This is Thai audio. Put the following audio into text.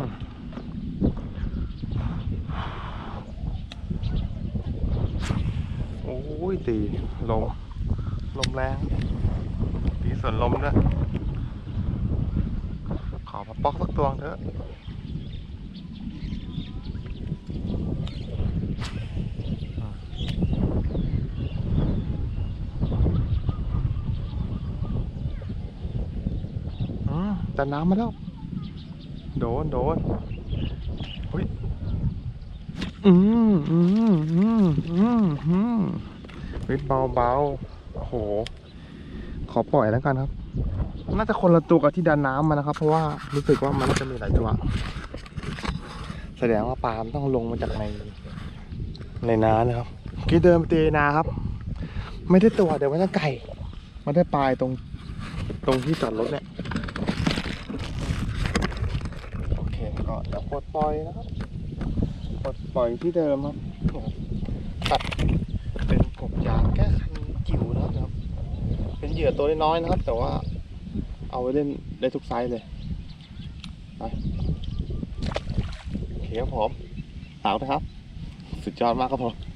โอ้ยตีลม ลมแรง ตีส่วนลมด้วยขอมาป๊อกสักตัวเถอะอืมแต่น้ำมาแล้ว โดนโดนเฮ้ยอืมอืมอืมอืมอืมเฮ้ยเบาเบาๆโอ้โห ขอปล่อยแล้วกันครับ น่าจะคนละตัวกับที่ดันน้ำมานะครับ เพราะว่ารู้สึกว่ามันน่าจะมีหลายตัว แสดงว่าปลามันต้องลงมาจากใน ในน้ำนะครับเมื่อกี้เดินไปตีนาครับ ไม่ได้ตัวเดี๋ยวมันจะไก่ มันได้ปลายตรง ตรงที่จอดรถเนี่ย โอเค ก็เดี๋ยวปลดปล่อยนะครับปลดปล่อยที่เดิมครับตัดเป็นกบยางแก้คันจิ๋วนะครับ เป็นเหยื่อตัวน้อยๆนะครับ แต่ว่าเอาไว้เล่นได้ทุกไซส์เลยไปโอเคครับผมสาวนะครับ สุดยอดมากครับผม